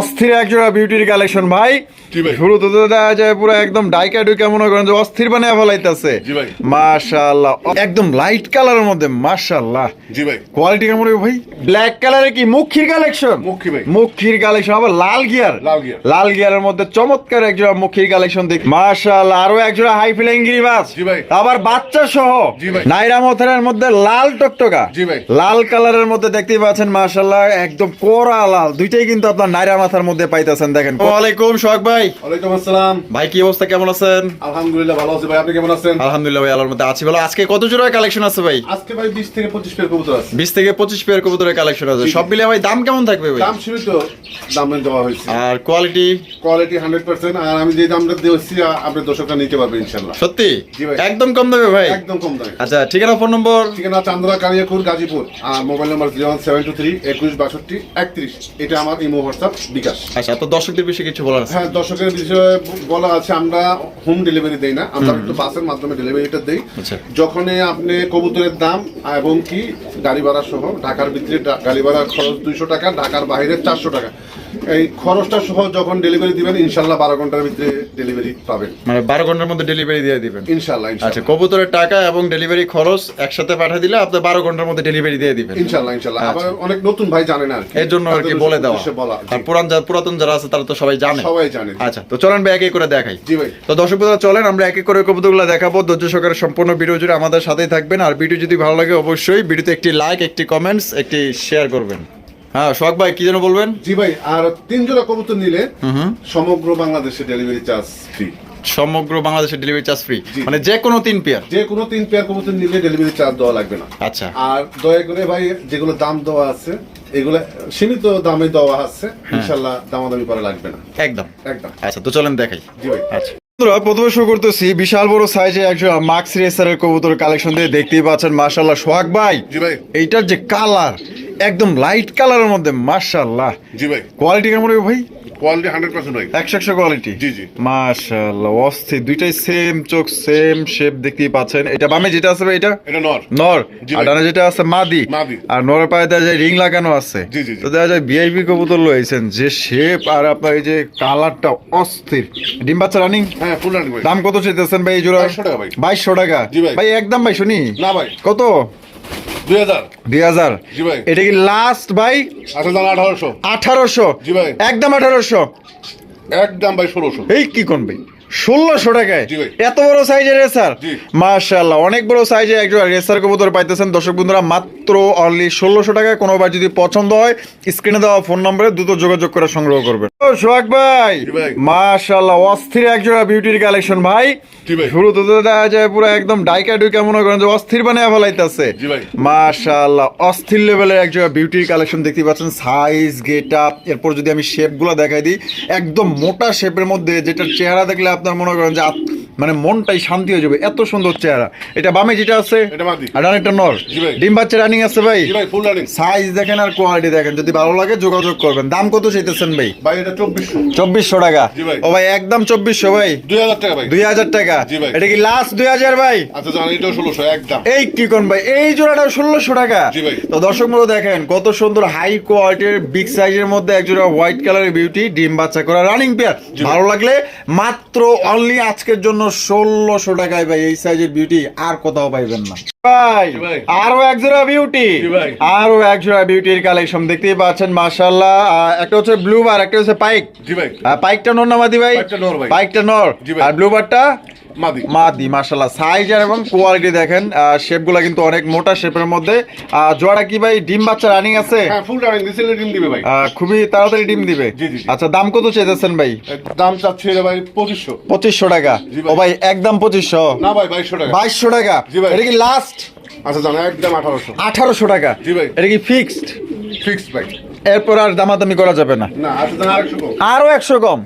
অস্থির একজোড়া বিউটির কালেকশন ভাই। শুরু তো দেখা যায় পুরো একদম ডাইকা ডুইকা মনে করেন যে অস্থির বানিয়ে ফেলাইতেছে। মাশাআল্লাহ। একদম লাইট কালারের মধ্যে মাশাআল্লাহ। জি ভাই। কোয়ালিটি কেমন ভাই? ব্ল্যাক কালারে কি? মুখির কালেকশন মুখী ভাই। মুখির কালেকশন আবার লাল গিয়ার লাল গিয়ার। লাল গিয়ারের মধ্যে চমৎকার একজোড়া মুখির কালেকশন দেখ। মাশাআল্লাহ আরও একজোড়া হাই ফ্লাইং গিরিবাস জি ভাই। আবার বাচ্চা সহ। জি ভাই। নাইরা মথের মধ্যে লাল টকটকা। জি ভাই। লাল কালারের মধ্যে দেখতেই পাচ্ছেন মাশাআল্লাহ একদম কোরা লাল। দুইটাই কিন্তু আপনার নাইরা মাথার মধ্যে পাইতেছেন দেখেন ওয়ালাইকুম সোহাগ ভাই। ওয়ালাইকুম আসসালাম। ভাই কি অবস্থা? কেমন আছেন? আলহামদুলিল্লাহ ভালো আছি ভাই। আপনি কেমন আছেন? আলহামদুলিল্লাহ ভাই আল্লাহর মধ্যে আছি। ভালো আজকে কত জোড়া কালেকশন আছে ভাই? আজকে ভাই বিশ থেকে পঁচিশ পেয়ার কবুতর আছে। বিশ থেকে পঁচিশ পেয়ার কবুতরের কালেকশন আছে। সব মিলিয়ে ভাই দাম কেমন থাকবে ভাই? দাম সীমিত দামে দেওয়া হয়েছে। আর কোয়ালিটি কোয়ালিটি হান্ড্রেড পার্সেন্ট আর আমি যে দামটা দিয়েছি আপনি দর্শকরা নিতে পারবেন ইনশাল্লাহ সত্যি? একদম কম দেবে ভাই? একদম কম দামে। আচ্ছা ঠিকানা ফোন নম্বর ঠিকানা চান্দরা কালিয়াকুর গাজীপুর। আর mobile number zero one seven two three একুশ বাষট্টি একত্রিশ। এটা আমার ইমো হোয়াটসঅ্যাপ বিকাশ। আচ্ছা তো দর্শকদের বিষয়ে কিছু বলার আছে? হ্যাঁ দর্শকের বিষয়ে বলা আছে আমরা হোম ডেলিভারি দেই না আমরা একটু বাসের মাধ্যমে ডেলিভারিটা দেই। আচ্ছা। যখনই আপনি কবুতরের দাম এবং কি গাড়ি ভাড়া সহ ঢাকার ভিতরে গাড়ি ভাড়া খরচ দুইশো টাকা ঢাকার বাইরে চারশো টাকা। এই খরচটা সহ যখন ডেলিভারি দিবেন ইনশাল্লাহ বারো ঘণ্টার ভিতরে ডেলিভারি পাবেন। মানে বারো ঘণ্টার মধ্যে ডেলিভারি দিয়ে দিবেন? ইনশাল্লাহ আচ্ছা কবুতরের টাকা এবং ডেলিভারি খরচ একসাথে পাঠিয়ে দিলে আপনি বারো ঘণ্টার মধ্যে ডেলিভারি দিয়ে দিবেন। ইনশাল্লাহ ইনশাল্লাহ। আবার অনেক নতুন ভাই জানেন আর কি। আচ্ছা। এর জন্য আর কি বলে দেওয়া। আর পুরান পুরাতন যারা আছে তারা তো সবাই জানে। সবাই জানে আচ্ছা তো চলেন ভাই একে করে দেখাই। জি ভাই। তো দর্শক চলেন আমরা একে করে কবুতরগুলো দেখাবো। ধৈর্য সহকারে সম্পূর্ণ ভিডিও জুড়ে আমাদের সাথেই থাকবেন। আর ভিডিও যদি ভালো লাগে অবশ্যই ভিডিওতে একটি লাইক একটি কমেন্টস একটি শেয়ার করবেন। হ্যাঁ সোহাগ ভাই কি যেন বলবেন? জি ভাই আর তিন জোড়া কবুতর নিলে সমগ্র বাংলাদেশে ডেলিভারি চার্জ ফ্রি সমগ্র বাংলাদেশের ডেলিভারি চার্জ ফ্রি মানে যে কোনো তিন পেয়ার যে কোনো তিন পেয়ার কবুতর নিলে ডেলিভারি চার্জ দেওয়া লাগবে না। আচ্ছা। আর দয়া করে ভাই যেগুলো দাম দেওয়া আছে এগুলো সীমিত দামে দেওয়া আছে হ্যাঁ। ইনশাল্লাহ দামাদামি করা লাগবে না। একদম। একদম। আচ্ছা তো চলেন দেখাই। জি ভাই। আচ্ছা। বন্ধুরা, প্রথমে শুরু করতেছি। বিশাল বড় সাইজে একজন রেসার রেসারের কবুতর কালেকশন দিয়ে দেখতেই পাচ্ছেন মার্শাল্লাহ সোহাগ ভাই ভাই। এইটার যে কালার একদম লাইট কালারের মধ্যে মার্শাল্লাহ জি ভাই। কোয়ালিটি কেমন হবে ভাই? কোয়ালিটি হান্ড্রেড পার্সেন্ট একশো একশো কোয়ালিটি জি, জি। মাশাআল্লাহ অস্থির। দুইটাই সেম চোখ সেম শেপ দেখতেই পাচ্ছেন। এটা বামে যেটা আছে এটা? এটা নর। নর। আর ডানে যেটা আছে মাদি। মাদি। আর নরের পায়ে দেখা যায় রিং লাগানো আছে। জি, জি, জি। তো দেখা যায় ভিআইপি কবুতর লয়েছেন যে শেপ আর আপনার এই যে কালারটা অস্থির। ডিম বাচ্চা রানিং হ্যাঁ ফুল রানিং দাম কত চাইতেছেন ভাই এই জোড়া? 2200 টাকা ভাই। বাইশশো টাকা। ভাই একদম ভাই শুনি। না ভাই। কত? দুই হাজার। দুই হাজার। এটা কি লাস্ট ভাই? আঠারোশো আঠারোশো। একদম আঠারোশো? একদম ভাই ষোলোশো। এই কি কোন ভাই? ষোলোশো টাকায়। এত বড় সাইজের রেসার জি। মাশাল্লাহ অনেক বড় সাইজের একজন রেসার কবুতর পাইতেছেন। দর্শক বন্ধুরা মাত্র অনলি ষোলোশো টাকায় কোনো ভাই যদি পছন্দ হয় স্ক্রিনে দেওয়া ফোন নম্বরে দ্রুত যোগাযোগ করে সংগ্রহ করবেন। সোহাগ ভাই জি মাশাল্লাহ অস্থির একজোড়া বিউটির কালেকশন ভাই। শুরু তো দেখা যায় পুরো একদম ডাইকা ডুইকা মনে করেন যে অস্থির বানিয়ে ফেলাইতেছে। জি অস্থির লেভেলের এক জায়গায় বিউটির কালেকশন দেখতে পাচ্ছেন। সাইজ গেট আপ এরপর যদি আমি শেপগুলো দেখাই দিই একদম মোটা শেপের মধ্যে যেটার চেহারা দেখলে আপনার মনে করেন যে মানে মনটাই শান্তি হয়ে যাবে। এত সুন্দর চেহারা। এটা বামে যেটা আছে আর একটা নর। ডিম বাচ্চা রানিং আছে ভাই। সাইজ দেখেন আর কোয়ালিটি দেখেন। যদি ভালো লাগে যোগাযোগ করবেন। দাম কত চাইতেছেন ভাই? ভাই এটা চব্বিশশো। টাকা। ও ভাই একদম চব্বিশশো ভাই। দুই হাজার টাকা ভাই। দুই হাজার টাকা। এটা কি লাস্ট দুই হাজার ভাই? আচ্ছা এই কি কোন ভাই এই জোড়াটা ষোলোশো টাকা। তো দর্শক মতো দেখেন কত সুন্দর হাই কোয়ালিটির বিগ সাইজের মধ্যে এক জোড়া হোয়াইট কালারের বিউটি ডিম বাচ্চা করা রানিং পেয়ার ভালো লাগলে মাত্র অনলি আজকের জন্য ষোলোশো টাকায় ভাই এই সাইজের বিউটি আর কোথাও পাইবেন না। ভাই আরও এক জোড়া বিউটি আরও এক জোড়া বিউটির কালেকশন দেখতেই পাচ্ছেন মাশাল্লাহ একটা হচ্ছে ব্লু বার একটা হচ্ছে পাইক পাইকটা নর না ভাই? পাইকটা নর ভাই। পাইকটা নর। জি ভাই। আর ব্লু বারটা মাদি। মাদি সাইজ আর এবং কোয়ালিটি দেখেন। শেপগুলো কিন্তু অনেক মোটা শেপের মধ্যে। জোড়াটা কি ভাই? ডিম বাচ্চা রানিং আছে? হ্যাঁ ফুল রানিং দিছিল ডিম দিবে ভাই। খুবই তাড়াতাড়ি ডিম দিবে। আচ্ছা দাম কত চেয়েছেন ভাই? দাম চাচ্ছি ভাই পঁচিশশো। পঁচিশশো টাকা। ও ভাই একদম পঁচিশশো। না ভাই বাইশশো টাকা। বাইশশো টাকা। এটা কি লাস্ট আচ্ছা জান একদম আঠারোশো। আঠারোশো টাকা? জি ভাই। এটা কি ফিক্সড? ফিক্স ভাই। এরপর আর দামাদামি করা যাবে না। আচ্ছা আরও একশো কম?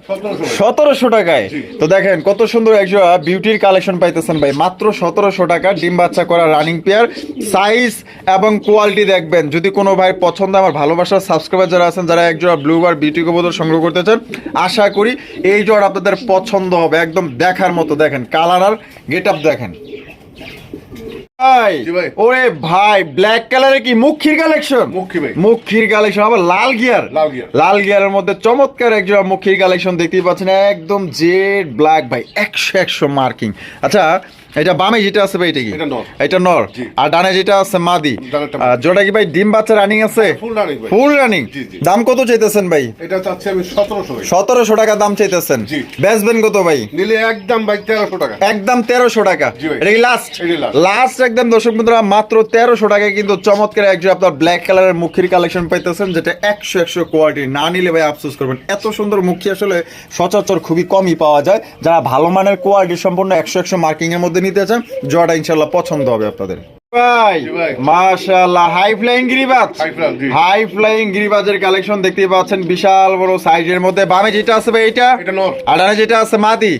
সতেরোশো টাকায়? তো দেখেন কত সুন্দর একজোড়া বিউটির কালেকশন পাইতেছেন ভাই। মাত্র সতেরোশো টাকা ডিম বাচ্চা করা রানিং পেয়ার সাইজ এবং কোয়ালিটি দেখবেন। যদি কোনো ভাই পছন্দ আমার ভালোবাসার সাবস্ক্রাইবার যারা আছেন যারা একজোড়া ব্লু বার বিউটি কবুতর সংগ্রহ করতে চান আশা করি এই জোড়া আপনাদের পছন্দ হবে। একদম দেখার মতো দেখেন কালার আর গেট আপ দেখেন। ওরে ভাই ব্ল্যাক কালারের কি মুখির কালেকশন মুখী ভাই। মুখির কালেকশন আবার লাল গিয়ার লাল গিয়ার। লাল গিয়ারের মধ্যে চমৎকার একজন মুখির কালেকশন দেখতেই পাচ্ছেন একদম জেড ব্ল্যাক ভাই একশো একশো মার্কিং আচ্ছা এটা বামে যেটা আছে ভাই এটা কি? এটা নর। আর ডানে যেটা আছে মাদি। কি ভাই ডিম বাচ্চা রানিং আছে? Full running full running. দাম কত চাইতেছেন ভাই? এটা চাচ্ছি আমি টাকা দাম চাইতেছেন। বেচবেন কত ভাই? নিলে একদম ভাই তেরোশো টাকা। একদম টাকা। এটা কি লাস্ট লাস্ট একদম দর্শক বন্ধুরা মাত্র তেরোশো টাকায় কিন্তু চমৎকার একজন আপনার ব্ল্যাক কালারের মুখির কালেকশন পাইতেছেন যেটা একশো একশো কোয়ালিটি না নিলে ভাই আফসোস করবেন। এত সুন্দর মুখী আসলে সচরাচর খুবই কমই পাওয়া যায়। যারা ভালো মানের কোয়ালিটি সম্পূর্ণ একশো একশো মার্কিং এর মধ্যে নিতে চান জয়টা ইনশাল্লাহ পছন্দ হবে আপনাদের। ভাই জি ভাই। মাশাআল্লাহ হাই ফ্লাইং গিরিবাজ। High flying, জি। হাই ফ্লাইং গিরিবাজের কালেকশন দেখতেই পাচ্ছেন বিশাল বড় সাইজের মধ্যে। বামে যেটা আছে ভাই এটা? এটা আর ডানে যেটা আছে মাদি।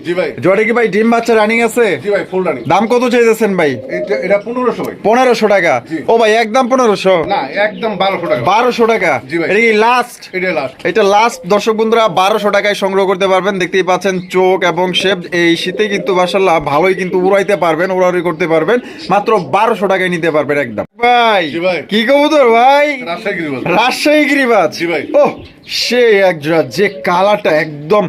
জোরে কি ভাই ডিম বাচ্চা রানিং আছে? জি ভাই ফুল রানিং দাম কত চাইতেছেন ভাই? এটা এটা পনেরোশো ভাই। পনেরোশো টাকা। ও ভাই একদম না টাকা। বারোশো টাকা। এটা কি লাস্ট এটা লাস্ট এটা লাস্ট দর্শক বন্ধুরা বারোশো টাকায় সংগ্রহ করতে পারবেন। দেখতেই পাচ্ছেন চোখ এবং শেপ এই শীতে কিন্তু মাসাল্লাহ ভালোই কিন্তু উড়াইতে পারবেন উড়াউড়ি করতে পারবেন। মাত্র বারোশো টাকায় নিতে পারবেন একদম। ভাই। কি কবুতর ভাই? রাজশাহী গিরিবাজ। রাজশাহী গিরিবাজ। জি ভাই। ও সে একজোড়া যে কালারটা একদম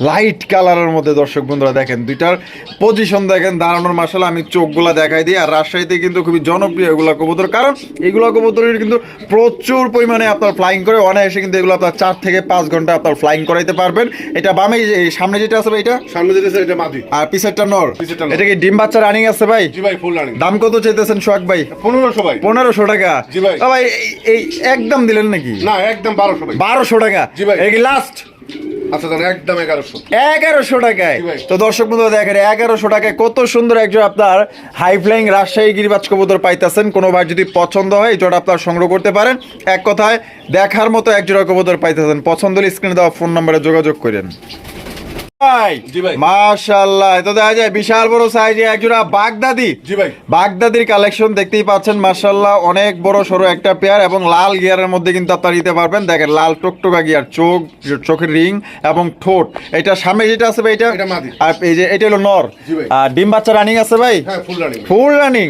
লাইট কালারের মধ্যে দর্শক বন্ধুরা দেখেন দুইটার পজিশন দেখেন দাঁড়ানোর মাসাল আমি চোখগুলা দেখাই দিই আর রাজশাহীতে কিন্তু খুবই জনপ্রিয় এগুলো কবুতর। কারণ এগুলো কবুতরের কিন্তু প্রচুর পরিমাণে আপনার ফ্লাইং করে অনায়াসে কিন্তু এগুলো আপনার চার থেকে পাঁচ ঘণ্টা আপনার ফ্লাইং করাইতে পারবেন। এটা বামে সামনে যেটা আছে ভাই এটা? সামনে যেটা আছে এটা মাদি। আর পিছেরটা নর। এটা কি ডিম বাচ্চা রানিং আছে ভাই? জি ভাই ফুল রানিং দাম কত চাইতেছেন সোহাগ ভাই? পনেরোশো ভাই। পনেরোশো টাকা। জি ভাই। ভাই এই- একদম দিলেন নাকি? না একদম বারোশো ভাই। বারোশো টাকা। জি ভাই। এই লাস্ট আচ্ছা একদম এগারোশো। এগারোশো টাকায়। তো দর্শক বন্ধু দেখেন এগারোশো টাকায় কত সুন্দর একজন আপনার হাই ফ্লাইং রাজশাহী গিরিবাজ কবুতর পাইতেছেন। কোনো ভাই যদি পছন্দ হয় এই জোড়া আপনার সংগ্রহ করতে পারেন। এক কথায় দেখার মতো এক জোড়া কবুতর পাইতেছেন। পছন্দ হলে স্ক্রিনে দেওয়া ফোন নম্বরে যোগাযোগ করেন। মাশাআল্লাহ। তো দেখা যায় বিশাল বড় সাইজে এক জোড়া বাগদাদি। জি ভাই। বাগদাদির কালেকশন দেখতেই পাচ্ছেন মার্শাল্লাহ অনেক বড় সড়ো একটা পেয়ার এবং লাল গিয়ারের মধ্যে কিন্তু আপনারা নিতে পারবেন। দেখেন লাল টকটকা গিয়ার চোখ চোখের রিং এবং ঠোঁট। এটা সামনে যেটা আছে ভাই এটা এটা আর এই যে এটা হলো নর। আর ডিম বাচ্চা রানিং আছে ভাই? হ্যাঁ ফুল রানিং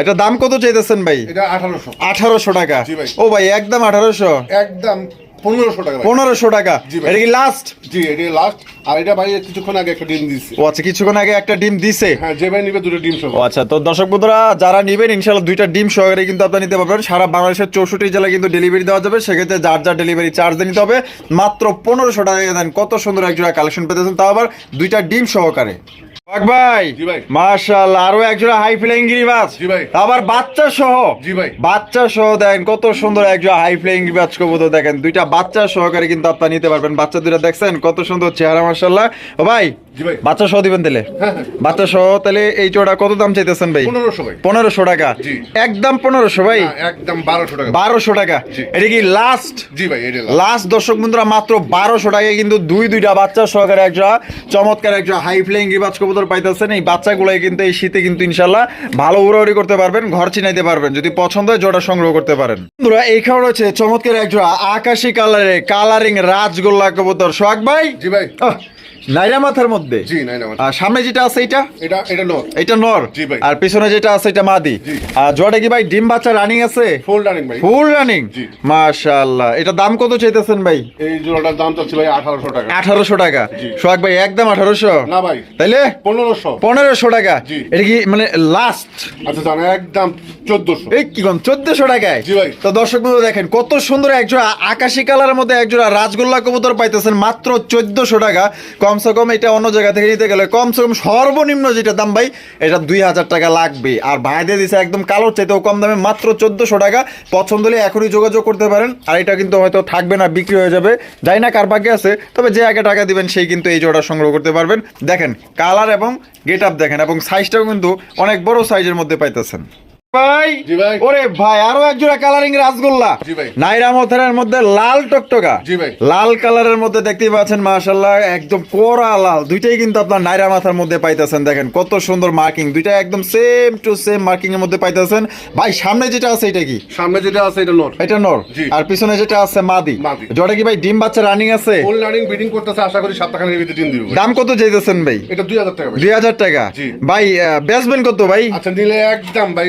এটা দাম কত চাইতেছেন ভাই? আঠারোশো। আঠারোশো টাকা। ও ভাই একদম আঠারোশো। একদম পনেরোশো টাকা পনেরোশো টাকা। এটা কি লাস্ট জি এটা লাস্ট আর এটা ভাই কিছুক্ষণ আগে একটা ডিম ও আচ্ছা কিছুক্ষণ আগে একটা ডিম দিছে? হ্যাঁ যে ভাই নিবে দুটো ডিম সহ। আচ্ছা তো দর্শক বন্ধুরা যারা নিবেন দুইটা ডিম সহকারে কিন্তু আপনারা নিতে পারবেন। সারা বাংলাদেশের চৌষট্টি জেলায় কিন্তু ডেলিভারি দেওয়া যাবে। সেক্ষেত্রে যার যার ডেলিভারি চার্জ নিতে হবে মাত্র পনেরোশো টাকা দেন। কত সুন্দর এক জোড়া কালেকশন পেতেছেন তাও আবার দুইটা ডিম সহকারে। ভাই মাশাআল্লাহ আরও একজোড়া হাই ফ্লাইং গিরিবাজ আবার বাচ্চা সহ। ভাই। বাচ্চা সহ দেখেন কত সুন্দর হাই ফ্লাইং গিরিবাজ কবুতর দেখেন। দুইটা বাচ্চা সহকারে কিন্তু আপনারা নিতে পারবেন। বাচ্চা দুটা দেখছেন কত সুন্দর চেহারা মাশাআল্লাহ। জি ভাই। বাচ্চা সহ দিবেন তাহলে? হ্যাঁ, হ্যাঁ। বাচ্চা সহ তাহলে এই জোড়া কত দাম চাইতেছেন ভাই? পনেরোশো ভাই। পনেরোশো টাকা? একদম পনেরোশো ভাই? একদম বারোশো টাকা। বারোশো টাকা। এটা কি লাস্ট জি ভাই লাস্ট দর্শক বন্ধুরা মাত্র বারোশো টাকায় কিন্তু দুই দুইটা বাচ্চা সহকারে একটা চমৎকার একটা হাই ফ্লাইং রিবাজ কবুতর পাইতেছেন। এই বাচ্চাগুলাই কিন্তু এই শীতে কিন্তু ইনশাল্লাহ ভালো উড়াউড়ি করতে পারবেন ঘর চিনাইতে পারবেন। যদি পছন্দ হয় জোড়া সংগ্রহ করতে পারেন। বন্ধুরা এই খাবার হচ্ছে চমৎকার এক জোড়া আকাশি কালারে কালারিং রাজগোল্লা কবুতর। সোহাগ ভাই? জি ভাই। নাইরা মাথার মধ্যে? জি আর সামনে যেটা আছে এটা এটা এটা নর। এটা নর। জি ভাই। আর পিছনে যেটা আছে এটা মাদি। আর জোড়া কি ভাই ডিম বাচ্চা রানিং আছে? ফুল রানিং ভাই। Full running. মাশাআল্লাহ। এটা দাম কত চাইতেছেন ভাই? এই জোড়াটার দাম চাচ্ছি ভাই আঠারোশো টাকা। আঠারোশো টাকা। সোহাগ ভাই একদম আঠারোশো? না ভাই তাইলে? পনেরোশো। পনেরোশো টাকা। এটা কি মানে লাস্ট আচ্ছা জান একদম চোদ্দশো। এই কি কোন চোদ্দশো টাকায়? জি ভাই। তো দর্শক বন্ধু দেখেন কত সুন্দর একজোড়া আকাশি কালারের মধ্যে একজোড়া রাজগোল্লা কবুতর পাইতেছেন মাত্র চোদ্দশো টাকা। কমসে কম এটা অন্য জায়গা থেকে নিতে গেলে কমসে কম সর্বনিম্ন যেটা দাম ভাই, এটা দুই হাজার টাকা লাগবে। আর ভাই দিয়ে দিছে একদম কালোর চাইতেও কম দামে মাত্র চোদ্দশো টাকা। পছন্দ হলে এখনই যোগাযোগ করতে পারেন। আর এটা কিন্তু হয়তো থাকবে না, বিক্রি হয়ে যাবে। যাই না কার ভাগ্যে আছে, তবে যে আগে টাকা দিবেন সেই কিন্তু এই জোড়া সংগ্রহ করতে পারবেন। দেখেন, কালার এবং গেট আপ দেখেন, এবং সাইজটাও কিন্তু অনেক বড় সাইজের মধ্যে পাইতেছেন। ভাই ওরে ভাই আরও এক জোড়া কালারিং রাসগোল্লা নাইরা মথারের মধ্যে লাল টকটকা। লাল কালারের মধ্যে দেখতেই পাচ্ছেন মাশাল্লাহ একদম পোড়া লাল। দুইটাই কিন্তু আপনার নাইরা মাথার মধ্যে পাইতেছেন দেখেন কত সুন্দর মার্কিং দুইটা একদম সেম টু সেম মার্কিং এর মধ্যে পাইতেছেন। ভাই সামনে যেটা আছে এটা কি? সামনে যেটা আছে এটা নর। এটা নর। আর পিছনে যেটা আছে মাদি। জোড়া কি ভাই ডিম বাচ্চা রানিং আছে? ফুল রানিং বিডিং করতেছে আশা করি সপ্তাহখানেক ভিতরে ডিম দিব দাম কত চাইতেছেন ভাই? এটা দুই হাজার টাকা টাকা? ভাই বেচবেন কত ভাই? আচ্ছা নিলে একদম ভাই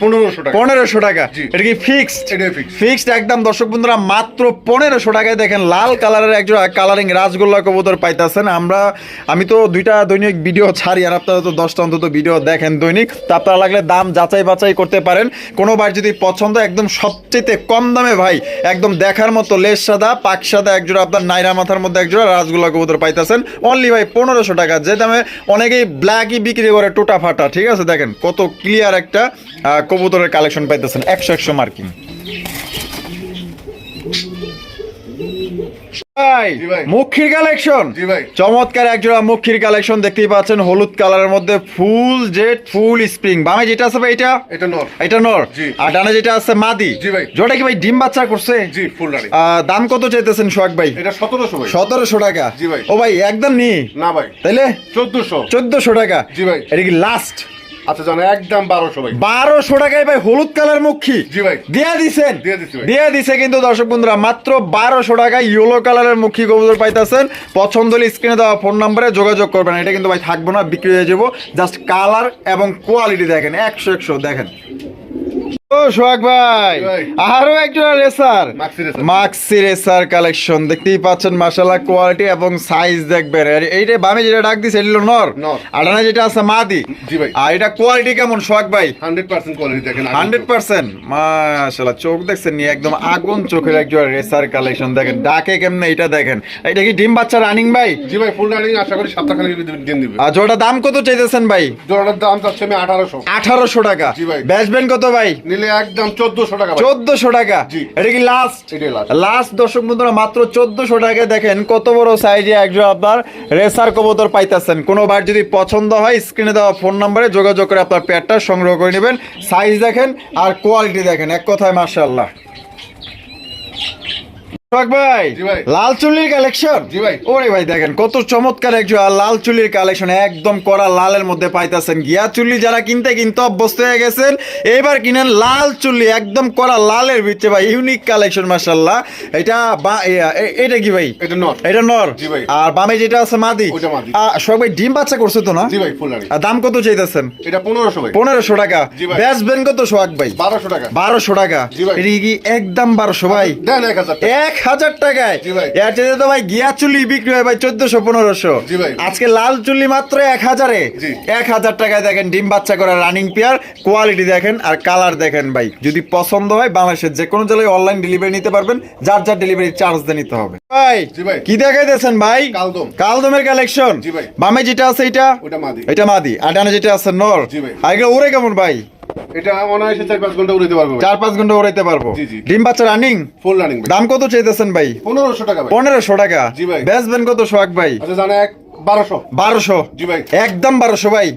পনেরোশো টাকা। পনেরোশো টাকা। এটা কি ফিক্সড ফিক্সড একদম দর্শক বন্ধুরা মাত্র পনেরোশো টাকায় দেখেন লাল কালারের একজন কালারিং রাজগোল্লা কবুতর পাইতেছেন। আমরা আমি তো দুইটা দৈনিক ভিডিও ছাড়ি আর আপনারা তো দশটা অন্তত ভিডিও দেখেন দৈনিক। তো আপনারা লাগলে দাম যাচাই বাছাই করতে পারেন। কোনো বার যদি পছন্দ একদম সবচেয়ে কম দামে ভাই একদম দেখার মতো লেস সাদা পাক সাদা একজোড়া আপনার নাইরা মাথার মধ্যে একজোড়া রাজগোল্লা কবুতর পাইতেছেন। অনলি ভাই পনেরোশো টাকা। যে দামে অনেকেই ব্ল্যাকই বিক্রি করে টোটা ফাটা ঠিক আছে? দেখেন কত ক্লিয়ার একটা কবুতরের কালেকশন পাইতেছেন একশো একশো মার্কিং ভাই মুখির কালেকশন চমৎকার একজোড়া মুখির কালেকশন দেখতেই পাচ্ছেন হলুদ কালারের মধ্যে ফুল জেড ফুল স্প্রিং বামে যেটা আছে ভাই এটা? এটা নর। এটা নর। আর ডানে যেটা আছে মাদি। কি ভাই ডিম বাচ্চা করছে? জি ফুল দাম কত চাইতেছেন সোহাগ ভাই? এটা ভাই। টাকা। জি ভাই। ও ভাই একদম নি? না ভাই। তাইলে? চোদ্দশো। চোদ্দশো টাকা। জি ভাই। এটা কি লাস্ট আচ্ছা জানো একদম ভাই। টাকায় ভাই হলুদ কালার মুখী। জি ভাই। দিয়া দিছেন? দিয়ে দিছি ভাই। দিয়ে দিছে কিন্তু দর্শক বন্ধুরা মাত্র বারোশো টাকায় ইয়েলো কালারের মুখী গোবর পাইতেছেন। পছন্দ হলে স্ক্রিনে দেওয়া ফোন নাম্বারে যোগাযোগ করবেন। এটা কিন্তু ভাই থাকব না বিক্রি হয়ে যাব। জাস্ট কালার এবং কোয়ালিটি দেখেন একশো একশো দেখেন। ও সোহাগ ভাই। ভাই। আরও একটা রেসার মাক্সি রেসার কালেকশন দেখতেই পাচ্ছেন মাশাআল্লাহ কোয়ালিটি এবং সাইজ দেখবেন। এইটা বামে যেটা ডাক দিছে এটা নর। নর। যেটা আছে মাদি। জি ভাই। আর এটা কোয়ালিটি কেমন সোহাগ ভাই? হান্ড্রেড পার্সেন্ট কোয়ালিটি দেখেন হান্ড্রেড পার্সেন্ট। মাশাল্লাহ চোখ দেখছেন নি একদম আগুন চোখের একজন রেসার কালেকশন দেখেন ডাকে কেমনে এটা দেখেন। এটা কি ডিম বাচ্চা রানিং ভাই? জি ভাই ফুল রানিং আশা করি সপ্তাহখানেক দিন দিবে। আর জোড়া দাম কত চাইতেছেন ভাই? জোড়াটার দাম চাচ্ছে আমি টাকা। জি ভাই। কত ভাই? নিলে একদম টাকা টাকা? এটা কি লাস্ট এটাই last। লাস্ট দর্শক বন্ধুরা মাত্র চোদ্দশো টাকা দেখেন কত বড় সাইজে একজন আপনার রেসার কবুতর পাইতেছেন। কোনো বার যদি পছন্দ হয় স্ক্রিনে দেওয়া ফোন নাম্বারে যোগাযোগ করে আপনার প্যাডটা সংগ্রহ করে নেবেন। সাইজ দেখেন আর কোয়ালিটি দেখেন এক কথায় সোহাগ ভাই লাল চুল্লির কালেকশন ওরে ভাই দেখেন কত চমৎকার একজন লাল কালেকশন একদম করা লালের মধ্যে পাইতাছেন। গিয়া চুল্লি যারা কিনতে কিনতে অভ্যস্ত হয়ে গেছেন এবার কিনেন লাল চুল্লি একদম করা লালের ভিতরে ভাই ইউনিক কালেকশন এটা এটা কি ভাই? এটা নর। আর বামে যেটা আছে মাদি। ভাই ডিম বাচ্চা করছে তো না? দাম কত চাইতেছেন? এটা পনেরোশো পনেরোশো টাকা। বেচবেন কত সোহাগ ভাই? বারোশো টাকা। বারোশো টাকা। এটা কি একদম বারোশো ভাই? এক হাজার। এক হাজার টাকায়। এর চেয়ে তো ভাই গিয়া চুলি বিক্রি হয় ভাই চোদ্দশো পনেরোশো। আজকে লাল চুলি মাত্র এক হাজারে। এক হাজার টাকায় দেখেন ডিম বাচ্চা করা রানিং পেয়ার কোয়ালিটি দেখেন আর কালার দেখেন ভাই। যদি পছন্দ হয় বাংলাদেশের যে কোনো জায়গায় অনলাইন ডেলিভারি নিতে পারবেন যার যার ডেলিভারি চার্জ দিয়ে নিতে হবে। ভাই। কি দেখাইতেছেন ভাই? কালদমের কালেকশন বামে যেটা আছে এটা? মাদি। এটা মাদি। আর ডানে যেটা আছে নর। আর এগুলো উড়ে কেমন ভাই? এটা অনায়াসে চার পাঁচ ঘণ্টা উড়িতে পারব চার পাঁচ ঘণ্টা উড়াইতে পারব? জি, জি। ডিম বাচ্চা রানিং ফুল রানিং দাম কত চাইতেছেন ভাই? পনেরোশো টাকা পনেরোশো টাকা? জি ভাই। বেচবেন কত সোহাগ ভাই? আচ্ছা জানে এক বারোশো। বারোশো? জি ভাই। একদম বারোশো ভাই?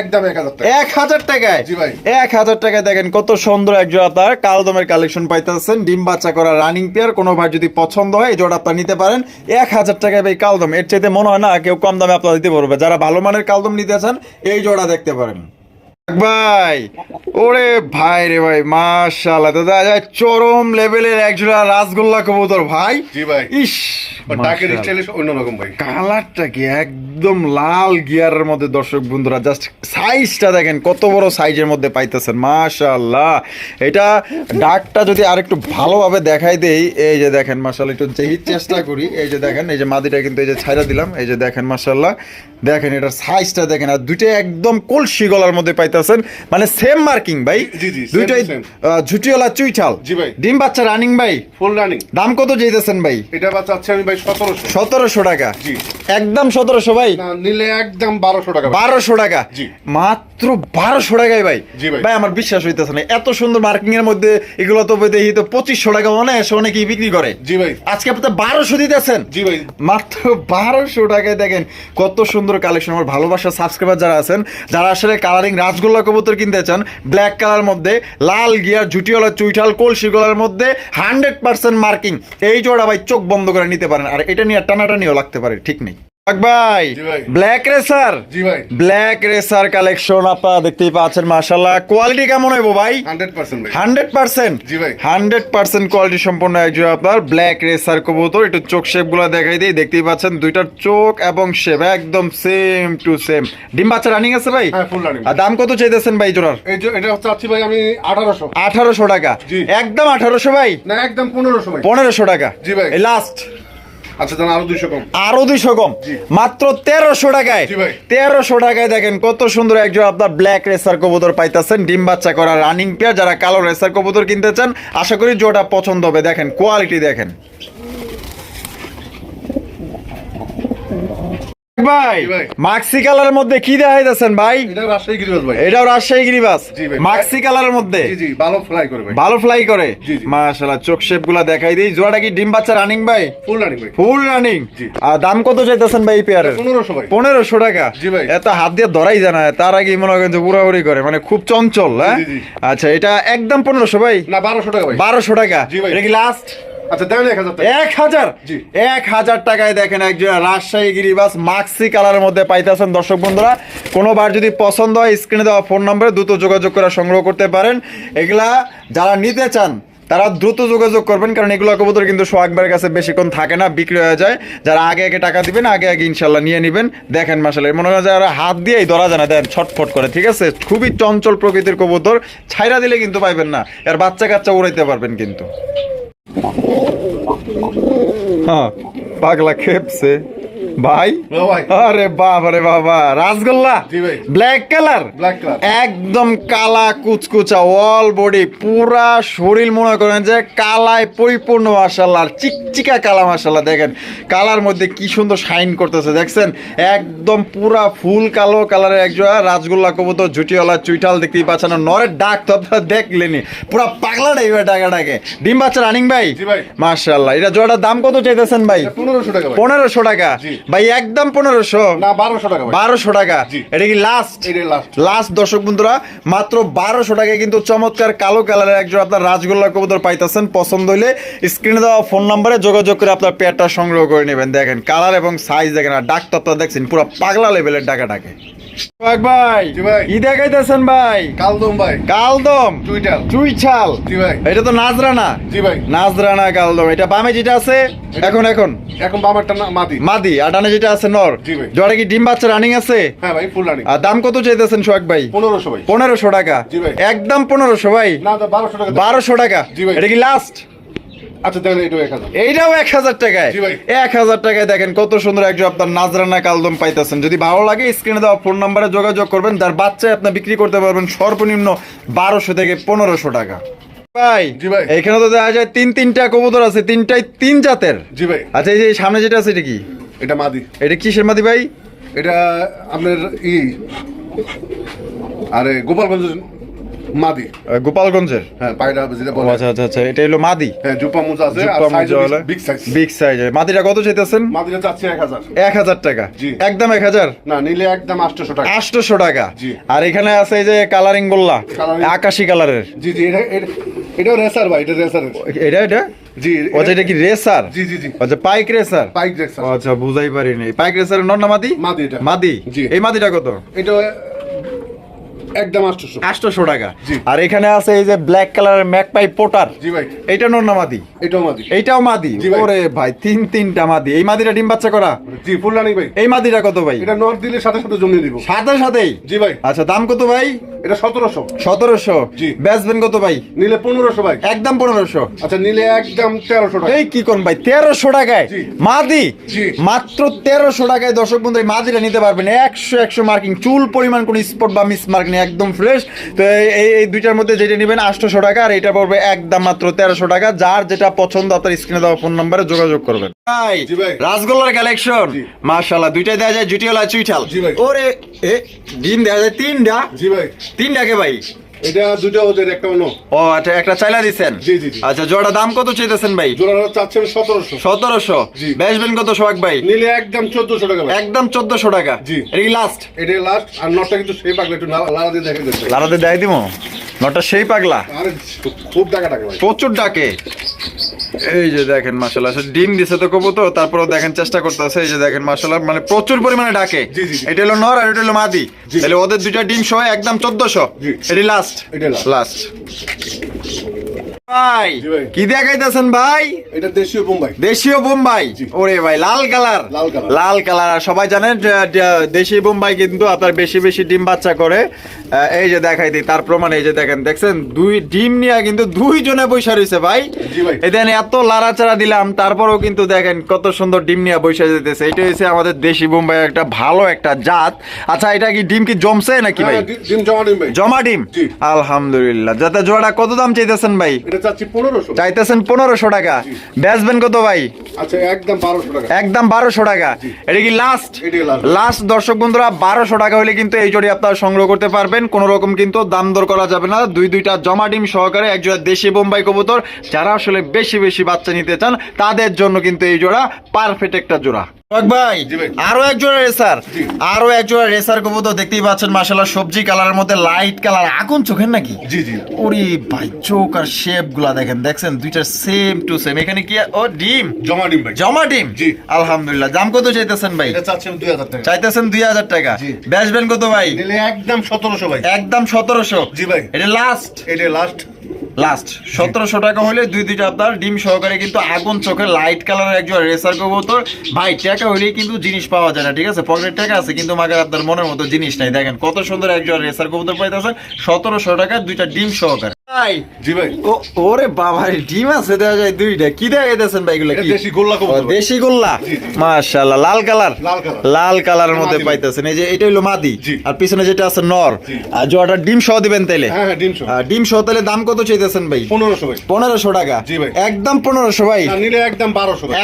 একদম এক হাজার টাকা। এক হাজার টাকায়? জি ভাই। এক হাজার টাকায় দেখেন কত সুন্দর এক জোড়া আপনার কালদমের কালেকশন পাইতেছেন। ডিম বাচ্চা করা রানিং পেয়ার কোনো ভাই যদি পছন্দ হয় এই জোড়া আপনার নিতে পারেন। এক হাজার টাকায় ভাই কালদম। এর চাইতে মনে হয় না কেউ কম দামে আপনার দিতে পারবে। যারা ভালো মানের কালদম নিতে চান এই জোড়া দেখতে পারেন। ভাই। ওরে ভাই রে ভাই মাশাআল্লাহ। দাদা যায় চরম লেভেলের এক জোড়া রাসগোল্লা কবুতর ভাই। জি ভাই। ইস ডাকের স্টাইলে অন্যরকম ভাই। কালারটা কি একদম লাল গিয়ারের মধ্যে দর্শক বন্ধুরা জাস্ট সাইজটা দেখেন কত বড় সাইজের মধ্যে পাইতেছেন মাশাআল্লাহ। এটা ডাকটা যদি আরেকটু ভালোভাবে দেখাই দেই এই যে দেখেন মাশাআল্লাহ একটু যেই চেষ্টা করি এই যে দেখেন এই যে মাদিটা কিন্তু এই যে ছাইরা দিলাম এই যে দেখেন মাশাআল্লাহ। দেখেন এটার সাইজটা দেখেন আর দুইটা একদম কলসি গলার মধ্যে পাইতেছেন মানে সেম মার্কিং ভাই? দুইটাই ঝুটিওয়ালা চুইঠাল জি ভাই। ডিম বাচ্চা রানিং ভাই? ফুল রানিং দাম কত চাইতেছেন ভাই? এটা বা চাচ্ছি আমি ভাই সতেরোশো। সতেরোশো টাকা। জি। একদম সতেরোশো ভাই? না নিলে একদম বারোশো টাকা ভাই। বারোশো টাকা? জি। মাত্র বারোশো টাকায় ভাই? ভাই। আমার বিশ্বাস হইতেছে না। এত সুন্দর মার্কিং এর মধ্যে এগুলো তো দেখি তো পঁচিশশো টাকা অনায়াসে অনেকেই বিক্রি করে। জি ভাই। আজকে আপনি বারোশো দিতেছেন। জি ভাই। মাত্র বারোশো টাকায় দেখেন কত সুন্দর কালেকশন আমার ভালোবাসা সাবস্ক্রাইবার যারা আছেন যারা আসলে কালারিং রাজগোল্লা কবুতর কিনতে চান ব্ল্যাক কালার মধ্যে, লাল গিয়ার ঝুটিওয়ালা চুইঠাল, কলসি গলার মধ্যে হান্ড্রেড পার্সেন্ট মার্কিং এই জোড়া ভাই চোখ বন্ধ করে নিতে পারেন, আর এটা নিয়ে টানাটানিও লাগতে পারে, ঠিক নেই। ভাই black racer black racer collection আপনারা দেখতেই পাচ্ছেন মাশাল্লাহ কোয়ালিটি কেমন হইব ভাই? Hundred percent hundred percent? জি ভাই। হান্ড্রেড পার্সেন্ট কোয়ালিটি সম্পন্ন একজন আপনার ব্ল্যাক রেসার কবুতর। একটু চোখ শেপগুলো দেখাই দিই দেখতেই পাচ্ছেন দুইটার চোখ এবং শেপ একদম সেম টু সেম ডিম বাচ্চা রানিং আছে ভাই? হ্যাঁ। আর দাম কত চাইতেছেন ভাই জোড়ার? এটা চাচ্ছি ভাই আমি আঠারোশো। আঠারোশো টাকা। একদম আঠারোশো ভাই? না একদম পনেরোশো পনেরোশো টাকা। জি ভাই। লাস্ট আচ্ছা তাহলে আরও দুইশো কম। আরও দুইশো কম? মাত্র তেরোশো টাকায়। তেরোশো টাকায় দেখেন কত সুন্দর একজন আপনার ব্ল্যাক রেসার কবুতর পাইতেছেন ডিম বাচ্চা করা রানিং পেয়ার যারা কালো রেসার কবুতর কিনতে চান আশা করি জোটা পছন্দ হবে। দেখেন কোয়ালিটি দেখেন। ভাই মাক্সি কালারের মধ্যে কি দেখাইতেছেন ভাই? এটা রাজশাহী গিরিবাস ভাই। এটাও রাজশাহী গিরিবাস? মাক্সি কালারের মধ্যে? জি জি ভালো ফ্লাই করে ভাই। ভালো ফ্লাই করে? জি, জি। মাশাআল্লাহ চোখ শেপ দেখাই দিই। জোড়াটা কি ডিম বাচ্চা রানিং ভাই? ফুল রানিং ভাই। ফুল রানিং আর দাম কত চাইতেছেন ভাই এই পেয়ারের পনেরোশো ভাই। পনেরোশো টাকা? জি ভাই। এত হাত দিয়ে ধরাই যায় না। তার আগে মনে করেন যে উড়াউড়ি করে মানে খুব চঞ্চল হ্যাঁ। আচ্ছা এটা একদম পনেরোশো ভাই? না বারোশো টাকা ভাই। বারোশো টাকা। এটা কি লাস্ট আচ্ছা দেন এক হাজার এক হাজার? জি। এক হাজার টাকায় দেখেন একজন রাজশাহী গিরিবাস মাক্সি কালারের মধ্যে পাইতেছেন দর্শক বন্ধুরা কোনোবার যদি পছন্দ হয় স্ক্রিনে দেওয়া ফোন নম্বরে দ্রুত যোগাযোগ করে সংগ্রহ করতে পারেন। এগুলা যারা নিতে চান তারা দ্রুত যোগাযোগ করবেন কারণ এগুলো কবুতর কিন্তু সোহাগবার কাছে বেশিক্ষণ থাকে না বিক্রি হয়ে যায়। যারা আগে আগে টাকা দিবেন আগে আগে ইনশাল্লাহ নিয়ে নেবেন। দেখেন মাসালে মনে হয় যারা হাত দিয়েই ধরা যায় না। দেন ছটফট করে ঠিক আছে? খুবই চঞ্চল প্রকৃতির কবুতর ছাইরা দিলে কিন্তু পাইবেন না। এর বাচ্চা কাচ্চা উড়াইতে পারবেন কিন্তু। পাগলা খেপছে। ভাই ও ভাই। আরে বাবা রে বাবা রাসগোল্লা? ব্ল্যাক কালার একদম কালা কুচকুচা অল বডি পুরা শরীর মনে করেন যে কালায় পরিপূর্ণ মাসাল্লাহ চিকচিকা কালা মাসাল্লাহ দেখেন। কালার মধ্যে কি সুন্দর শাইন করতেছে দেখছেন? একদম পুরা ফুল কালো কালারের একজোড়া রাজগোল্লা কবুতর ঝুটিওয়ালা চুইটাল দেখতেই পাচ্ছেন। নরের ডাক তো আপনারা দেখলেনি পুরা পাগলা টাইপের ডাকা ডাকে। ডিম বাচ্চা রানিং ভাই। মাশাল্লাহ এটা জোড়াটার দাম কত চাইতেছেন ভাই? পনেরোশো টাকা পনেরোশো টাকা। ভাই একদম পনেরোশো। না বারোশো টাকা বারোশো টাকা। এটা কি লাস্ট লাস্ট দর্শক বন্ধুরা মাত্র বারোশো টাকায় কিন্তু চমৎকার কালো কালারের একজন আপনার রাজগোল্লা কবুতর পাইতেছেন। পছন্দ হইলে স্ক্রিনে দেওয়া ফোন নাম্বারে যোগাযোগ করে আপনার পেয়ারটা সংগ্রহ করে নেবেন। দেখেন কালার এবং সাইজ দেখেন আর ডাক তো আপনারা দেখছেন পুরো পাগলা লেভেলের ডাকা ডাকে ভাই জি দেখাইতেছেন ভাই? কালদম ভাই। কালদম? টুইটার চুই ছাল জি ভাই। এটা তো নাজরানা। জি ভাই। নাজরানা কালদম। এটা বামে যেটা আছে এখন এখন। এখন বামারটা না মাদি। মাদি আর ডানে যেটা আছে নর জোড়া কি ডিম বাচ্চা রানিং আছে? হ্যাঁ ভাই ফুল রানিং আর দাম কত চাইতেছেন সোহাগ ভাই? পনেরোশো ভাই। পনেরোশো টাকা। জি ভাই। একদম পনেরোশো ভাই। না বারোশো টাকা। দেন। বারোশো টাকা। জি ভাই। এটা কি লাস্ট আচ্ছা এইটাও এক হাজার। টাকায়। এক হাজার টাকায় দেখেন কত সুন্দর একজন আপনার নাজরানা কালদম পাইতেছেন। যদি ভালো লাগে স্ক্রিনে দেওয়া ফোন নাম্বারে যোগাযোগ করবেন। যার বাচ্চায় আপনি বিক্রি করতে পারবেন সর্বনিম্ন বারোশো থেকে পনেরোশো টাকা। ভাই ভাই। এখানে তো দেখা যায় তিন তিনটা কবুতর আছে তিনটাই তিন জাতের। জি ভাই। আচ্ছা এই যে সামনে যেটা আছে এটা কি? এটা মাদি। এটা কিসের মাদি ভাই? এটা আপনার ই। আরে গোপালগঞ্জের মাদি। গোপালগঞ্জের? হ্যাঁ পায়রা যেটা বলে। আচ্ছা আচ্ছা আচ্ছা এটা হলো মাদি? হ্যাঁ জুপা মোজা আছে সাইজ। বিগ সাইজ বিগ সাইজের মাদিটা কত চাইতেছেন? মাদিটা চাচ্ছি এক হাজার। টাকা। জি। একদম এক হাজার? না নিলে একদম আটশোশো টাকা। আটশোশো টাকা। জি। আর এখানে আছে এই যে কালারিং Colouring। আকাশি কালারের। জি জি এটা এটা- রেসার ভাই এটা রেসার এটা এটা? জি আচ্ছা, এটা কি রেসার জি জি জি। আচ্ছা পাইক রেসার পাইক রেসার আচ্ছা বুঝাই পারিনি। পাইক নর না মাদি? মাদি এটা। মাদি? জি। এই মাদিটা কত? এটা একদম আটশোশো। আটশোশো টাকা। আর এখানে আছে এই যে ব্ল্যাক কালারের ম্যাকপাই পোটার। জি ভাই। নর না মাদি? এটাও মাদি। ওরে ভাই তিন তিনটা মাদি। এই মাদিটা ডিম বাচ্চা করা? জি ফুল রানিং ভাই। এই মাদিটা কত ভাই? এটা নর্থ দিলে সাথে সাথে জমিয়ে দিব। সাথে সাথেই? জি ভাই। আচ্ছা দাম কত ভাই? এটা সতেরোশো। সতেরোশো। জি। বেচবেন কত ভাই? নিলে পনেরোশো ভাই। একদম পনেরোশো। আচ্ছা নিলে একদম তেরোশো টাকা। এই কি কোন ভাই তেরোশো টাকায়? জি। মাদি? মাত্র তেরোশো টাকায় দর্শক বন্ধু এই মাদিটা নিতে পারবেন। একশো একশো মার্কিং চুল পরিমাণ কোন স্পট বা মিস মার্ক নেই। একদম ফ্রেশ তো এই- এই দুইটার মধ্যে যেটা নেবেন আটশোশো টাকা আর এটা পড়বে একদম মাত্র তেরোশো টাকা। যার যেটা পছন্দ আপনার স্ক্রিনে দেওয়া ফোন নাম্বারে যোগাযোগ করবেন। রাসগোল্লার কালেকশন মার্শাল্লাহ দুইটাই দেওয়া যায় জুটিওলা চুইঠাল। ওরে এ ডিম দেওয়া যায় তিনটা। জি ভাই। তিনটাকে ভাই। এটা দুটো ওদের একটা অন্য। ও আচ্ছা একটা চাইলা দিছেন? জি, জি। আচ্ছা জোড়া দাম কত চাইতেছেন ভাই? জোড়া চাচ্ছেন সতেরোশো। সতেরোশো? জি। বেচবেন কত সোহাগ ভাই? নিলে একদম চোদ্দশো টাকা একদম চোদ্দশো টাকা। জি। এটা লাস্ট এটাই লাস্ট আর নটটা কিন্তু সেই পাগলা একটু না- লাড়া দিয়ে দেখে দিচ্ছে। লারাতে দেয় দিব নটা সেই পাগলা? আরে খুব টাকা টাকা ভাই। প্রচুর ডাকে। এই যে দেখেন মাসাল্লাহ ডিম দিছে তো কবুতর তারপরে দেখেন চেষ্টা করতেছে এই যে দেখেন মাসাল্লাহ মানে প্রচুর পরিমাণে ডাকে। এটা হলো নর আর এটা হলো মাদি। তাহলে ওদের দুইটা ডিম সহ একদম চোদ্দশো। এটি লাস্ট last। লাস্ট ভাই। জি ভাই। কি দেখাইতেছেন ভাই? এটা দেশীয় বোম্বাই। দেশীয় বোম্বাই? ওরে ভাই লাল কালার। লাল কালার। আর সবাই জানেন দেশি বোম্বাই কিন্তু আপনার বেশি বেশি ডিম বাচ্চা করে। এই যে দেখাই দিই তার প্রমাণ এই যে দেখেন দেখছেন? দুই ডিম নিয়ে কিন্তু দুই জনে বৈশা রয়েছে ভাই। ভাই। এত লাড়াচাড়া দিলাম তারপরেও কিন্তু দেখেন কত সুন্দর ডিম নিয়ে বৈশা যেতেছে। এটা হচ্ছে আমাদের দেশি বোম্বাই একটা ভালো একটা জাত। আচ্ছা এটা কি ডিম কি জমছে নাকি ভাই? হ্যাঁ, ডিম জমা ডিম জমা ডিম? আলহামদুলিল্লাহ। যাতে জোড়া কত দাম চাইতেছেন ভাই? এটা চাচ্ছি পনেরোশো চাইতেছেন পনেরোশো টাকা। বেচবেন কত ভাই? আচ্ছা একদম বারোশো টাকা। একদম বারোশো টাকা। এটা কি লাস্ট লাস্ট দর্শক বন্ধুরা বারোশো টাকা হলে কিন্তু এই জোড়ি আপনারা সংগ্রহ করতে পারবেন। কোন রকম কিন্তু দাম দর করা যাবে না। দুই দুইটা জমা ডিম সহকারে এক জোড়া দেশি বোম্বাই কবুতর। যারা আসলে বেশি বেশি বাচ্চা নিতে চান তাদের জন্য কিন্তু এই জোড়া পারফেক্ট একটা জোড়া। ভাই আরও রেসার। আরও রেসার কবুতর দেখতেই পাচ্ছেন সবজি কালারের মধ্যে লাইট কালার আগুন চোখের নাকি? জি জি। ওরে ভাই চোখ আর শেপগুলা দেখেন দেখছেন? দুইটা সেম টু সেম এখানে কি ও ডিম। জমা ডিম ভাই। জমা ডিম? জি। আলহামদুলিল্লাহ। দাম কত চাইতেছেন ভাই? এটা চাচ্ছেন দুই হাজার টাকা। চাইতেছেন দুই হাজার টাকা। জি। বেচবেন কত ভাই? একদম সতেরোশো ভাই। একদম সতেরোশো। জি ভাই। এটা লাস্ট লাস্ট লাস্ট সতেরোশো টাকা হলে দুই দুইটা আপনার। ডিম সহকারে কিন্তু আগুন চোখের লাইট কালারের একজন রেসার কবুতর। ভাই টাকা হলেই কিন্তু জিনিস পাওয়া যায় না, ঠিক আছে? পকেট টাকা আছে, কিন্তু মাগার আপনার মনের মতো জিনিস নাই। দেখেন, কত সুন্দর একজন রেসার কবুতর পাইতেছে, সতেরোশো টাকা দুইটা ডিম সহকারে। ভাই। জি ভাই। ও ওরে বাবা ডিম আছে দেওয়া যায় দুইটা। কি দেওয়া ভাই এগুলো কি? দেশি গোল্লা ও, কবুতর ভাই। দেশি গোল্লা? জি, জি। মাশাআল্লাহ লাল কালার? লাল কালারের মধ্যে পাইতেছেন। এই যে এটা হলো মাদি। আর পিছনে যেটা আছে নর। আর জোড়াটা ডিম সহ দিবেন তাইলে? হ্যাঁ ডিম সহ। ডিম সহ তাহলে দাম কত চাইতেছেন ভাই? পনেরোশো ভাই। পনেরোশো টাকা? জি ভাই। একদম পনেরোশো ভাই? নিলে একদম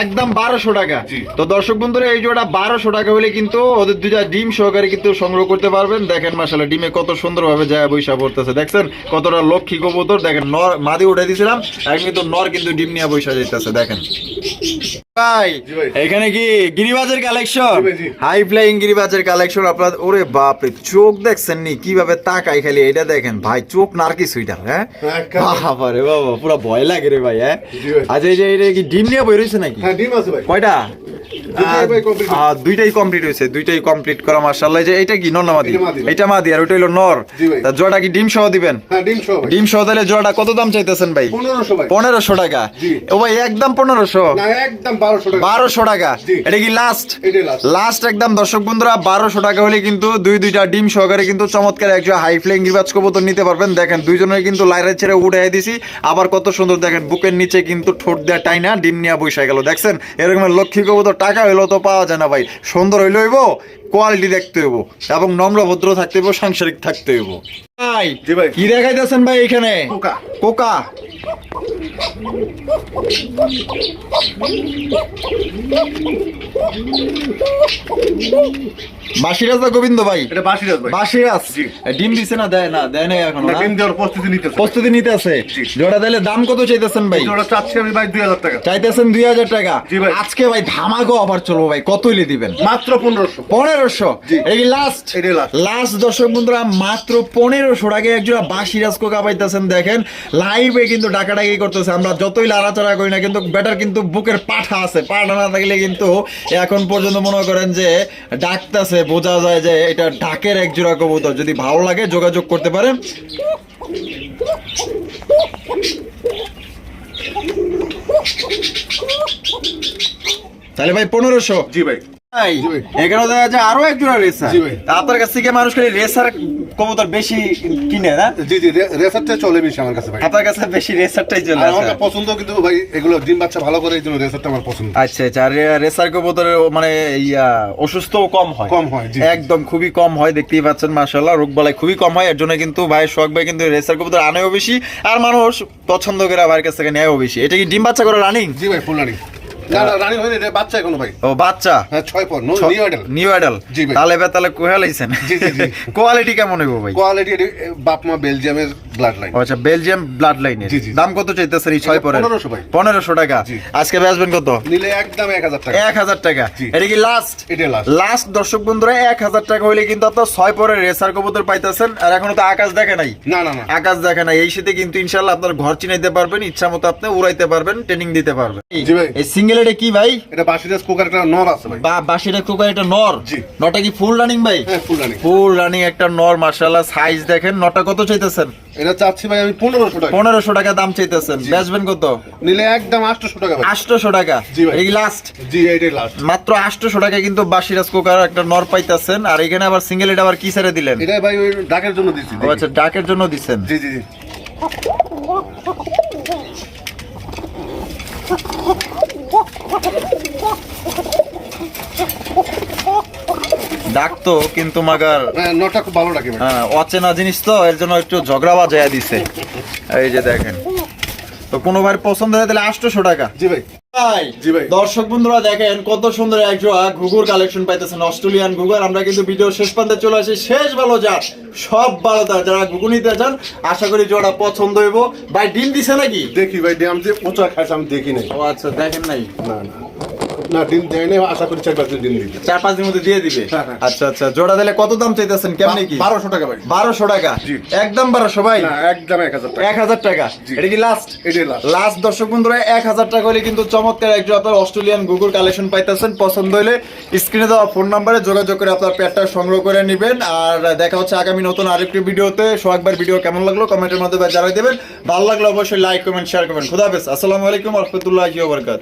একদম বারোশো টাকা? তো দর্শক বন্ধুরা এই জোড়া বারোশো টাকা হলে কিন্তু ওদের দুইটা ডিম সহকারে কিন্তু সংগ্রহ করতে পারবেন। দেখেন মাসালা ডিমে কত সুন্দরভাবে যায় বৈশা পড়তেছে। দেখছেন? কতটা লক্ষ্মী কবুতর দেখেন নর মাদি উঠে দিয়েছিলাম এখন কিন্তু নর কিন্তু ডিম নিয়ে বৈশা যাইতেছে দেখেন। ভাই এখানে কি গিরিবাজের কালেকশন। হাই ফ্লাইং গিরিবাজের কালেকশন আপনার ওরে বাপরে চোখ দেখছেন নি? কীভাবে তাকাই খালি এটা দেখেন ভাই চোখ নারকি সুইটার হ্যাঁ? বাবা রে বাবা পুরো ভয় লাগে রে ভাই হ্যাঁ। আচ্ছা এই যে এটা কি ডিম নিয়ে বই রয়েছে নাকি? হ্যাঁ ডিম আছে ভাই। কয়টা? দুইটাই কমপ্লিট হয়েছে দুইটাই কমপ্লিট করা মার্শাল্লাহ যে এটা কি নর মাদি? এটা মাদি। আর ওইটা হলো নর। জি ভাই। তা জোড়া কি ডিম সহ দিবেন? হ্যাঁ ডিম ডিম সহ তাহলে জোড়াটা কত দাম চাইতেছেন ভাই? পনেরোশো টাকা। ও ভাই একদম পনেরোশো? বারোশো টাকা। এটা কি লাস্ট লাস্ট একদম দর্শক বন্ধুরা বারোশো টাকা হলে কিন্তু দুই দুইটা ডিম সহকারে কিন্তু চমৎকার একজন হাই ফ্লাইং গিরবাজ কবুতর নিতে পারবেন। দেখেন দুইজনের কিন্তু লাইরে ছেড়ে উঠে দিছি। আবার কত সুন্দর দেখেন বুকের নিচে কিন্তু ঠোঁট দেওয়া টাইনা ডিম নিয়ে বসে গেল। দেখছেন? এরকম লক্ষ্মী কবুতর টাকা হইলেও তো পাওয়া যায় না ভাই। সুন্দর হইলে হইব কোয়ালিটি দেখতে হইব এবং নম্র ভদ্র থাকতে হইব সাংসারিক থাকতে হইব। ভাই কি দেখাইতেছেন ভাই এখানে? কোকা। কোকা। বাসিরাজ না গোবিন্দ ভাই? এটা বাসিরাজ ভাই। বাসিরাজ? ডিম দিছে না দেয় না দেয় নাই এখন ডিম দেওয়ার প্রস্তুতি নিতে প্রস্তুতি নিতে আছে জোড়া দিলে দাম কত চাইতেছেন ভাই? ওটা চাচ্ছি আমি ভাই দুই হাজার টাকা। চাইতেছেন দুই হাজার টাকা? আজকে ভাই ধামাকো অফার চলবো ভাই কত হইলে দিবেন? মাত্র পনেরোশো। পনেরোশো। এই লাস্ট লাস্ট দর্শক বন্ধুরা মাত্র পনেরোশো টাকা একজোড়া দেখেন। লাইভে কিন্তু ডাকাডাকি করতেছে। আমরা যতই লাড়াচাড়া করি না কিন্তু বেটার কিন্তু বুকের পাঠা আছে। পাঠা না থাকলে কিন্তু এখন পর্যন্ত মনে করেন যে ডাকতেছে, বোঝা যায় যে এটা ডাকের একজোড়া কবুতর। যদি ভালো লাগে, যোগাযোগ করতে পারেন। তাহলে ভাই, পনেরোশো। জি ভাই। এখানে দেখা যাচ্ছে আরও একজোড়া রেসার জি ভাই। তা আপনার কাছ থেকে মানুষ খালি রেসার কবুতর বেশি কিনে না? জি জি রেসারটা চলে বেশি আমার কাছে ভাই। আপনার কাছে বেশি রেসারটাই চলে আমার পছন্দ কিন্তু ভাই এগুলো ডিম বাচ্চা ভালো করে এই জন্য রেসারটা আমার পছন্দ। আচ্ছা আচ্ছা আর রেসার কবুতরের মানে ইয়া অসুস্থও কম হয়। কম হয়, জি। একদম খুবই কম হয় দেখতেই পাচ্ছেন মাশাআল্লাহ রোগ বালাই খুবই কম হয়। এর জন্য কিন্তু ভাই শখ ভাই কিন্তু রেসার কবুতর আনেও বেশি আর মানুষ পছন্দ করে ভাইয়ের কাছ থেকে নেয়ও বেশি। এটা কি ডিম বাচ্চা করে রানিং জি ভাই ফুলানি না না রানিং হয়নি এটা বাচ্চা এখনও ভাই। ও বাচ্চা? হ্যাঁ ছয় পর নিউ আইডল নিউ আইডল জি ভাই। তাহলে এবার তাহলে লাইছেন জি, জি, জি। কোয়ালিটি কেমন হইব ভাই? কোয়ালিটি বাপ মা বেলজিয়ামের ব্লাড লাইন আচ্ছা বেলজিয়াম ব্লাড লাইনের জি, জি। দাম কত চাইতেছেন এই ছয় এটা 1500 ভাই। পনেরোশো টাকা। আজকে বেচবেন কত? নিলে একদম টাকা। এটা কি লাস্ট এটা লাস্ট লাস্ট দর্শক বন্ধুরা এক হাজার টাকা হইলে কিন্তু আপনার ছয় পরে রেসার কবুতর পাইতেছেন। আর এখনও তো আকাশ দেখে নাই। না না না। আকাশ দেখে নাই। এই শীতে কিন্তু ইনশাল্লাহ আপনার ঘর চিনাইতে পারবেন ইচ্ছা মতো আপনি উড়াইতে পারবেন ট্রেনিং দিতে পারবেন। এই সিঙ্গেল এটা কি ভাই? এটা বাসিরাজ পোকার একটা নর আছে ভাই। বা কোকার এটা নর? জি। নটা কি ফুল রানিং ভাই? হ্যাঁ ফুল রানিং ফুল রানিং একটা নর মার্শাল্লাহ সাইজ দেখেন নটা কত চাইতেছেন? এটা চাচ্ছি ভাই আমি পনেরোশো টাকা। পনেরোশো টাকা দাম চাইতেছেন। বেচবেন কত? নিলে একদম আটশোশো টাকা ভাই। আটশোশো টাকা। জি ভাই। এই লাস্ট জি এইটাই লাস্ট মাত্র আটশোশো টাকা কিন্তু বাসিরাজ কোকার একটা নর পাইতেছেন। আর এখানে আবার সিঙ্গেল এটা আবার কি ছেড়ে দিলেন? এটা ভাই ওই ডাকের জন্য দিচ্ছি ও আচ্ছা ডাকের জন্য দিচ্ছেন জি জি জি। ডাক তো কিন্তু মাগার হ্যাঁ নটা খুব ভালো ডাকে হ্যাঁ অচেনা জিনিস তো এর জন্য একটু ঝগড়া বাজায়া দিছে। এই যে দেখেন। তো কোনো ভাই পছন্দ হয় তাহলে আটশোশো টাকা। জি ভাই। দর্শক বন্ধুরা দেখেন কত সুন্দর এক জোড়া ঘুঘুর কালেকশন পাইতেছেন অস্ট্রেলিয়ান ঘুঘুর। আমরা কিন্তু ভিডিও শেষ প্রান্তে চলে আসি। শেষ ভালো জাত সব ভালো তার। যারা ঘুঘু নিতে চান আশা করি জোড়া পছন্দ হইব। ভাই ডিম দিছে নাকি? দেখি ভাই ডিম যে পচা খাইছে আমি দেখি নাই। ও আচ্ছা দেখেন নাই? না না। না ডিম দেয় নাই আশা করি চার পাঁচ দিন দিবে। চার পাঁচ দিনের মধ্যে দিয়ে দিবে? হ্যাঁ, হ্যাঁ। আচ্ছা আচ্ছা জোড়া দিলে কত দাম চাইতেছেন? কেমনে কি? বারোশো টাকা ভাই। বারোশো টাকা? একদম বারোশো ভাই? একদম এক হাজার এক হাজার টাকা? এটা কি লাস্ট এটাই লাস্ট লাস্ট দর্শক বন্ধুরা এক হাজার টাকা হলে কিন্তু চমৎকার একজন আপনার অস্ট্রেলিয়ান গুগল কালেকশন পাইতেছেন। পছন্দ হলে স্ক্রিনে দেওয়া ফোন নাম্বারে যোগাযোগ করে আপনার প্যাডটা সংগ্রহ করে নেবেন। আর দেখা হচ্ছে আগামী নতুন আরেকটি ভিডিওতে। সোহাগবার ভিডিও কেমন লাগল কমেন্টের মাধ্যমে জানাই দেবেন। ভালো লাগলে অবশ্যই লাইক কমেন্ট শেয়ার করবেন। খুদাহাফেজ আসসালামু আলাইকুম রহমতুল্লাহ বরকাত